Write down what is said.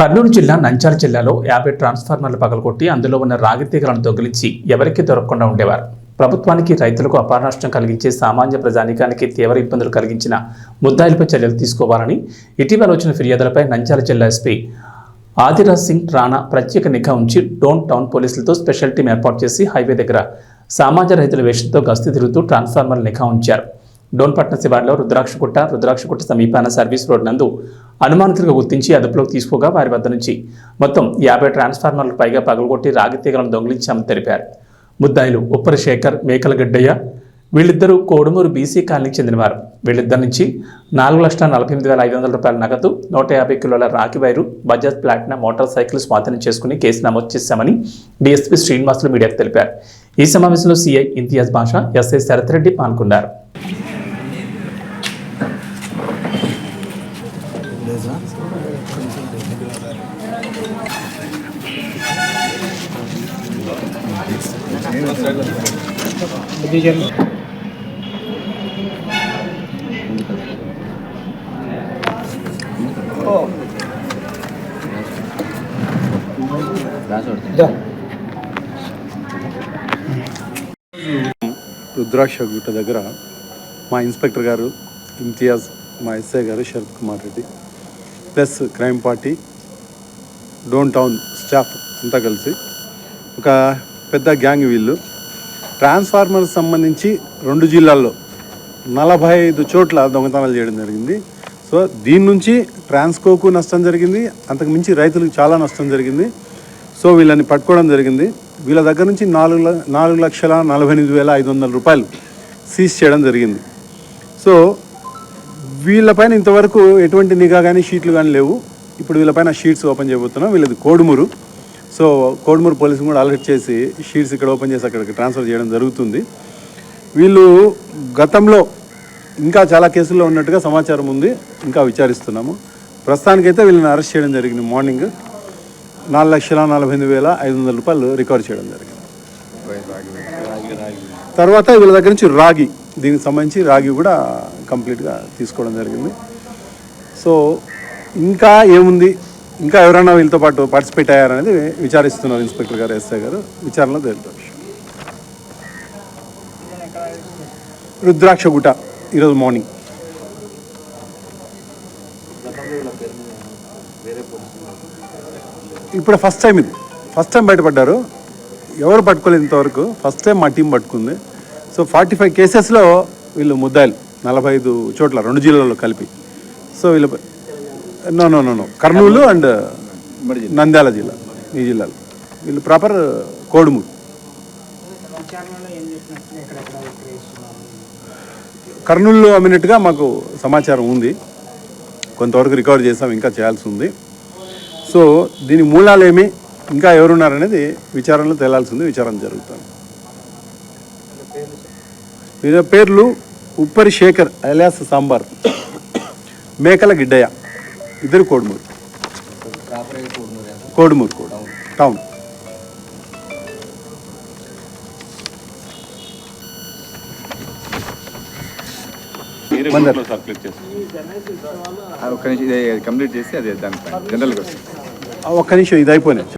కర్నూలు జిల్లా నంచాల జిల్లాలో యాభై ట్రాన్స్ఫార్మర్లు పగలగొట్టి అందులో ఉన్న రాగి తీగలను దొంగిలించి ఎవరికీ దొరకకుండా ఉండేవారు. ప్రభుత్వానికి రైతులకు అపార నష్టం కలిగించే సామాన్య ప్రజానికానికి తీవ్ర ఇబ్బందులు కలిగించిన ముద్దాయిలపై చర్యలు తీసుకోవాలని ఇటీవల వచ్చిన ఫిర్యాదులపై నంచాల జిల్లా ఎస్పీ ఆదిరాజ్ సింగ్ రాణా ప్రత్యేక నిఘా ఉంచి డోన్ టౌన్ పోలీసులతో స్పెషల్ టీం ఏర్పాటు చేసి హైవే దగ్గర సామాన్య రైతుల వేషంతో గస్తీ తిరుగుతూ ట్రాన్స్ఫార్మర్ నిఘా ఉంచారు. డోన్పట్న శివార్లో రుద్రాక్షగుట్ట రుద్రాక్షగుట్ట సమీపాన సర్వీస్ రోడ్ నందు అనుమానితులుగా గుర్తించి అదుపులోకి తీసుకోగా వారి వద్ద నుంచి మొత్తం యాభై ట్రాన్స్ఫార్మర్లు పైగా పగలగొట్టి రాగి తీగలను దొంగిలించామని తెలిపారు. ముద్దాయిలు ఉప్పరి శేఖర్ మేకల గడ్డయ్య వీళ్ళిద్దరూ కోడుమూరు బీసీ కాలనీకి చెందినవారు. వీళ్ళిద్దరి నుంచి నాలుగు లక్షల నలభై ఎనిమిది వేల ఐదు వందల రూపాయల నగదు నూట యాభై కిలోల రాకి wire Bajaj Platina motor cycle స్వాధీనం చేసుకుని కేసు నమోదు చేశామని డీఎస్పీ శ్రీనివాసులు మీడియాకు తెలిపారు. ఈ సమావేశంలో సీఐ ఇంతియాజ్ భాష ఎస్ఐ శరత్ రెడ్డి పాల్గొన్నారు. రుద్రాక్ష గుట్ట దగ్గర మా ఇన్స్పెక్టర్ గారు ఇంతియాజ్ మా ఎస్ఐ గారు Sarath Kumar Reddy. Plus crime party Dhone town staff అంతా కలిసి ఒక పెద్ద గ్యాంగ్ వీళ్ళు. ట్రాన్స్ఫార్మర్ సంబంధించి రెండు జిల్లాల్లో నలభై ఐదు చోట్ల దొంగతనాలు చేయడం జరిగింది. సో దీని నుంచి ట్రాన్స్కోకు నష్టం జరిగింది. అంతకు మించి రైతులకు చాలా నష్టం జరిగింది. సో వీళ్ళని పట్టుకోవడం జరిగింది. వీళ్ళ దగ్గర నుంచి నాలుగు నాలుగు లక్షల నలభై ఎనిమిది వేల ఐదు వందల రూపాయలు సీజ్ చేయడం జరిగింది. సో వీళ్ళపైన ఇంతవరకు ఎటువంటి నిఘా కానీ షీట్లు కానీ లేవు. ఇప్పుడు వీళ్ళపైన షీట్స్ ఓపెన్ చేయబోతున్నాం. వీళ్ళది కోడుమూరు. సో కోడుమూరు పోలీసులు కూడా అలర్ట్ చేసి షీట్స్ ఇక్కడ ఓపెన్ చేసి అక్కడికి ట్రాన్స్ఫర్ చేయడం జరుగుతుంది. వీళ్ళు గతంలో ఇంకా చాలా కేసుల్లో ఉన్నట్టుగా సమాచారం ఉంది. ఇంకా విచారిస్తున్నాము. ప్రస్తుతానికైతే వీళ్ళని అరెస్ట్ చేయడం జరిగింది మార్నింగ్. నాలుగు లక్షల నలభై ఎనిమిది వేల ఐదు వందల రూపాయలు రికవర్ చేయడం జరిగింది. తర్వాత వీళ్ళ దగ్గర నుంచి రాగి. దీనికి సంబంధించి రాగి కూడా కంప్లీట్గా తీసుకోవడం జరిగింది. సో ఇంకా ఏముంది? ఇంకా ఎవరైనా వీళ్ళతో పాటు పార్టిసిపేట్ అయ్యారనేది విచారిస్తున్నారు ఇన్స్పెక్టర్ గారు ఎస్ఐ గారు. విచారణలో తేలుతారు. రుద్రాక్ష గుట ఈరోజు మార్నింగ్ ఇప్పుడు ఫస్ట్ టైం ఇది. ఫస్ట్ టైం బయటపడ్డారు. ఎవరు పట్టుకోలేదు ఇంతవరకు. ఫస్ట్ టైం మా టీం పట్టుకుంది. సో ఫార్టీ ఫైవ్ కేసెస్లో వీళ్ళు ముద్దాయిలు. నలభై ఐదు చోట్ల రెండు జిల్లాల్లో కలిపి. సో వీళ్ళు no no no no Kurnool and Nandyal జిల్లా ఈ జిల్లాలో. వీళ్ళు ప్రాపర్ కోడుమూరు. కర్నూలులో అమ్మినట్టుగా మాకు సమాచారం ఉంది. కొంతవరకు రికవర్ చేసాం ఇంకా చేయాల్సి ఉంది. సో దీని మూలాలు ఏమి ఇంకా ఎవరున్నారనేది విచారణలో తేలాల్సి ఉంది విచారణ జరుగుతుంది. వీళ్ళ పేర్లు ఉప్పరి శేఖర్ అలియాస్ సాంబార్ మేకల గిడ్డయ్య ఇద్దరు కోడుమూరు. కోడుమూరు కోడు. టౌన్. ఒక్క నిమిషం ఇది కంప్లీట్ చేసి అది దాని జనరల్గా ఒక్క నిమిషం ఇది అయిపోయినాయి.